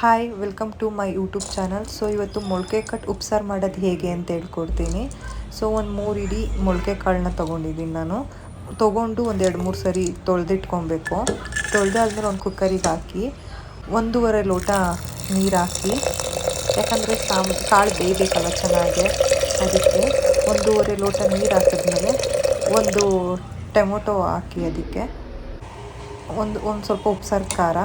Hi welcome to my YouTube channel so ಇವತ್ತು ಮೊಳಕೆ cut ಉಪ್ಸಾರು ಮಾಡೋದು ಹೇಗೆ ಅಂತ ಹೇಳ್ಕೊಡ್ತೀನಿ. ಸೊ ಒಂದು ಮೂರು ಇಡೀ ಮೊಳಕೆ ಕಾಳನ್ನ ತೊಗೊಂಡಿದ್ದೀನಿ ನಾನು. ತೊಗೊಂಡು ಒಂದು ಎರಡು ಮೂರು ಸರಿ ತೊಳೆದಿಟ್ಕೊಬೇಕು. ತೊಳೆದಾದ್ಮೇಲೆ ಒಂದು ಕುಕ್ಕರಿಗೆ ಹಾಕಿ, ಒಂದೂವರೆ ಲೋಟ ನೀರು ಹಾಕಿ, ಯಾಕಂದರೆ ಸಾಮ್, ಕಾಳು ಬೇಯಬೇಕಲ್ಲ ಚೆನ್ನಾಗಿ. ಅದಕ್ಕೆ ಒಂದೂವರೆ ಲೋಟ ನೀರು ಹಾಕಿದ್ಮೇಲೆ ಒಂದು ಟೊಮೊಟೊ ಹಾಕಿ ಅದಕ್ಕೆ. ಒಂದು ಒಂದು ಸ್ವಲ್ಪ ಉಪ್ಸಾರು ಖಾರ.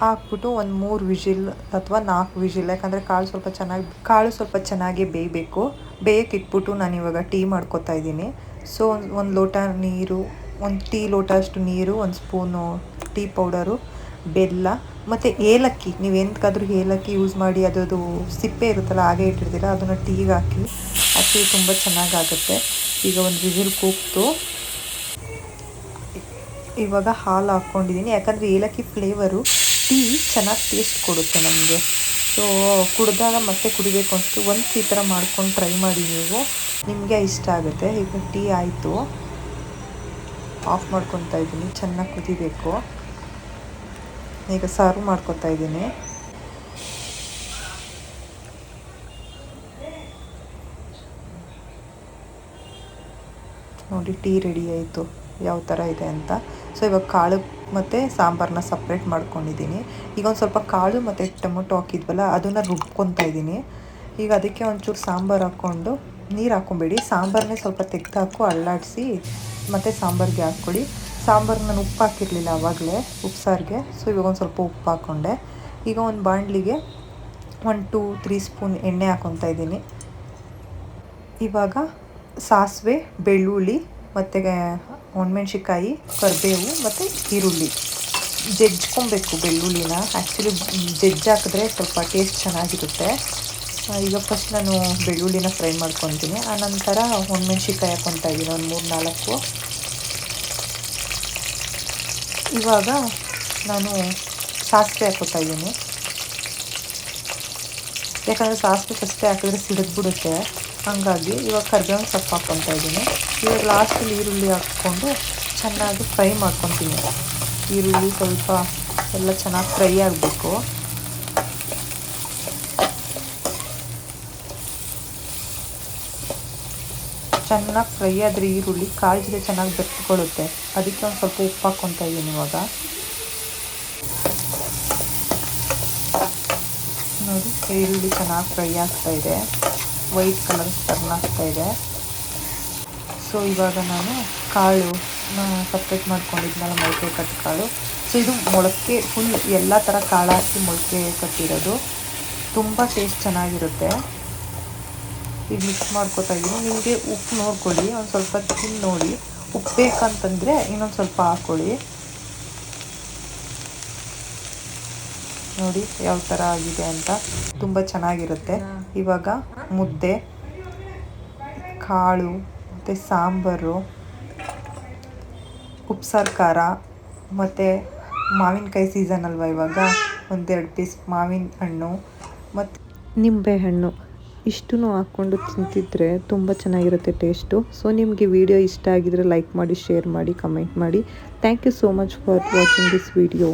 ಹಾಕ್ಬಿಟ್ಟು ಒಂದು ಮೂರು ವಿಜಿಲ್ ಅಥವಾ ನಾಲ್ಕು ವಿಜಿಲ್, ಯಾಕಂದರೆ ಕಾಳು ಸ್ವಲ್ಪ ಚೆನ್ನಾಗಿ, ಕಾಳು ಸ್ವಲ್ಪ ಚೆನ್ನಾಗಿ ಬೇಯಬೇಕು. ಬೇಯಕ್ಕೆ ಇಟ್ಬಿಟ್ಟು ನಾನು ಇವಾಗ ಟೀ ಮಾಡ್ಕೊತಾ ಇದ್ದೀನಿ. ಸೊ ಒಂದು ಲೋಟ ನೀರು, ಒಂದು ಟೀ ಲೋಟ ಅಷ್ಟು ನೀರು, ಒಂದು ಸ್ಪೂನು ಟೀ ಪೌಡರು, ಬೆಲ್ಲ, ಮತ್ತು ಏಲಕ್ಕಿ. ನೀವು ಎಂತಕ್ಕಾದ್ರೂ ಏಲಕ್ಕಿ ಯೂಸ್ ಮಾಡಿ ಅದು ಸಿಪ್ಪೆ ಇರುತ್ತಲ್ಲ, ಹಾಗೆ ಇಟ್ಟಿರ್ತೀರ, ಅದನ್ನು ಟೀಗೆ ಹಾಕಿ ಅಕ್ಕಿ ತುಂಬ ಚೆನ್ನಾಗಾಗುತ್ತೆ. ಈಗ ಒಂದು ವಿಜಿಲ್ ಕೂಗ್ತು. ಇವಾಗ ಹಾಲು ಹಾಕ್ಕೊಂಡಿದ್ದೀನಿ ಯಾಕಂದರೆ ಏಲಕ್ಕಿ ಫ್ಲೇವರು ಟೀ ಚೆನ್ನಾಗಿ ಟೇಸ್ಟ್ ಕೊಡುತ್ತೆ ನಮಗೆ. ಸೊ ಕುಡಿದಾಗ ಮತ್ತೆ ಕುಡಿಬೇಕು ಅನಿಸ್ತು ಒಂದು ಈ ಥರ ಮಾಡ್ಕೊಂಡು ಟ್ರೈ ಮಾಡಿ ನೀವು, ನಿಮಗೆ ಇಷ್ಟ ಆಗುತ್ತೆ. ಈಗ ಟೀ ಆಯಿತು. ಆಫ್ ಮಾಡ್ಕೊತಾ ಇದ್ದೀನಿ. ಚೆನ್ನಾಗಿ ಕುದಿಬೇಕು. ಈಗ ಸರ್ವ್ ಮಾಡ್ಕೊತಾ ಇದ್ದೀನಿ. ನೋಡಿ, ಟೀ ರೆಡಿ ಆಯಿತು. ಯಾವ ಥರ ಇದೆ ಅಂತ. ಸೊ ಇವಾಗ ಕಾಳು ಮತ್ತು ಸಾಂಬಾರನ್ನ ಸಪ್ರೇಟ್ ಮಾಡ್ಕೊಂಡಿದ್ದೀನಿ. ಈಗ ಒಂದು ಸ್ವಲ್ಪ ಕಾಳು ಮತ್ತು ಟೊಮೊಟೊ ಹಾಕಿದ್ವಲ್ಲ, ಅದನ್ನು ರುಬ್ಕೊತಾ ಇದ್ದೀನಿ. ಈಗ ಅದಕ್ಕೆ ಒಂಚೂರು ಸಾಂಬಾರು ಹಾಕ್ಕೊಂಡು, ನೀರು ಹಾಕ್ಕೊಬೇಡಿ. ಸಾಂಬಾರನ್ನೇ ಸ್ವಲ್ಪ ತೆಗೆದಾಕು ಅಳ್ಳಾಡಿಸಿ ಮತ್ತು ಸಾಂಬಾರಿಗೆ ಹಾಕ್ಕೊಳ್ಳಿ ಸಾಂಬಾರು ನಾನು ಉಪ್ಪು ಹಾಕಿರಲಿಲ್ಲ ಆವಾಗಲೇ ಉಪ್ಸಾರಿಗೆ ಸೊ ಇವಾಗ ಒಂದು ಸ್ವಲ್ಪ ಉಪ್ಪು ಹಾಕ್ಕೊಂಡೆ. ಈಗ ಒಂದು ಬಾಣಲಿಗೆ ಒನ್ ಟೂ ತ್ರೀ ಸ್ಪೂನ್ ಎಣ್ಣೆ ಹಾಕ್ಕೊತಾ ಇದ್ದೀನಿ. ಇವಾಗ ಸಾಸಿವೆ, ಬೆಳ್ಳುಳ್ಳಿ ಮತ್ತು ಒಣಮೆಣ್ಸಿಕಾಯಿ ಕರಿಬೇವು ಮತ್ತು ಈರುಳ್ಳಿ. ಜಜ್ಕೊಬೇಕು ಬೆಳ್ಳುಳ್ಳಿನ. ಆ್ಯಕ್ಚುಲಿ ಜಜ್ಜಿ ಹಾಕಿದ್ರೆ ಸ್ವಲ್ಪ ಟೇಸ್ಟ್ ಚೆನ್ನಾಗಿರುತ್ತೆ. ಈಗ ಫಸ್ಟ್ ನಾನು ಬೆಳ್ಳುಳ್ಳಿನ ಫ್ರೈ ಮಾಡ್ಕೊತೀನಿ. ಆನಂತರ ಒಣಮೆಣ್ಸಿಕಾಯಿ ಹಾಕ್ಕೊತಾ ಇದ್ದೀನಿ ಒಂದು ಮೂರು ನಾಲ್ಕು ಇವಾಗ ನಾನು ಸಾಸಿವೆ ಹಾಕೋತಾ ಇದ್ದೀನಿ ಯಾಕಂದರೆ ಸಾಸಿವೆ ಫಸ್ಟೇ ಹಾಕಿದ್ರೆ ಸಿಡಿದ್ಬಿಡುತ್ತೆ. ಹಾಗಾಗಿ ಇವಾಗ ಕರ್ಬೇವಿನ ಸೊಪ್ಪು ಹಾಕ್ಕೊತಾ ಇದ್ದೀನಿ. ಇವಾಗ ಲಾಸ್ಟಲ್ಲಿ ಈರುಳ್ಳಿ ಹಾಕ್ಕೊಂಡು ಚೆನ್ನಾಗಿ ಫ್ರೈ ಮಾಡ್ಕೊತೀನಿ. ಈರುಳ್ಳಿ ಸ್ವಲ್ಪ ಎಲ್ಲ ಚೆನ್ನಾಗಿ ಫ್ರೈ ಆಗಬೇಕು. ಚೆನ್ನಾಗಿ ಫ್ರೈ ಆದರೆ ಈರುಳ್ಳಿ ಜೊತೆ ಚೆನ್ನಾಗಿ ಬೆಟ್ಕೊಳ್ಳುತ್ತೆ ಅದಕ್ಕೆ ಒಂದು ಸ್ವಲ್ಪ ಉಪ್ಪು ಹಾಕ್ಕೊತಾ ಇದ್ದೀನಿ ಇವಾಗ. ನೋಡಿ, ಈರುಳ್ಳಿ ಚೆನ್ನಾಗಿ ಫ್ರೈ ಆಗ್ತಾ ಇದೆ. ವೈಟ್ ಕಲರ್ ಟರ್ನ್ ಆಗ್ತಾ ಇದೆ. ಸೊ ಇವಾಗ ನಾನು ಕಾಳು ಸಪ್ರೇಟ್ ಮಾಡ್ಕೊಂಡಿದ್ನಲ್ಲ ಮೊಳಕೆ ಕಟ್ಟು ಕಾಳು. ಸೊ ಇದು ಮೊಳಕೆ ಫುಲ್ ಎಲ್ಲ ಥರ ಕಾಳು ಹಾಕಿ ಮೊಳಕೆ ಕಟ್ಟಿರೋದು. ತುಂಬ ಟೇಸ್ಟ್ ಚೆನ್ನಾಗಿರುತ್ತೆ. ಈಗ ಮಿಕ್ಸ್ ಮಾಡ್ಕೊತಾ ಇದ್ದೀನಿ ನಿಮಗೆ ಉಪ್ಪು ನೋಡ್ಕೊಳ್ಳಿ. ಒಂದು ಸ್ವಲ್ಪ ತಿಂದು ನೋಡಿ. ಉಪ್ಪು ಬೇಕಂತಂದರೆ ಇನ್ನೊಂದು ಸ್ವಲ್ಪ ಹಾಕ್ಕೊಳ್ಳಿ ನೋಡಿ ಯಾವ ಥರ ಆಗಿದೆ ಅಂತ. ತುಂಬ ಚೆನ್ನಾಗಿರುತ್ತೆ. ಇವಾಗ ಮುದ್ದೆ, ಕಾಳು, ಮತ್ತು ಸಾಂಬಾರು, ಉಪ್ಸಾರು, ಖಾರ, ಮತ್ತು ಮಾವಿನಕಾಯಿ ಸೀಸನ್ ಅಲ್ವಾ ಇವಾಗ? ಒಂದೆರಡು ಪೀಸ್ ಮಾವಿನ ಹಣ್ಣು, ಮತ್ತು ನಿಂಬೆಹಣ್ಣು ಇಷ್ಟೂ ಹಾಕ್ಕೊಂಡು ತಿಂತಿದ್ರೆ ತುಂಬ ಚೆನ್ನಾಗಿರುತ್ತೆ ಟೇಸ್ಟು. ಸೊ ನಿಮಗೆ ವಿಡಿಯೋ ಇಷ್ಟ ಆಗಿದ್ರೆ ಲೈಕ್ ಮಾಡಿ ಶೇರ್ ಮಾಡಿ ಕಮೆಂಟ್ ಮಾಡಿ. Thank you so much for watching this video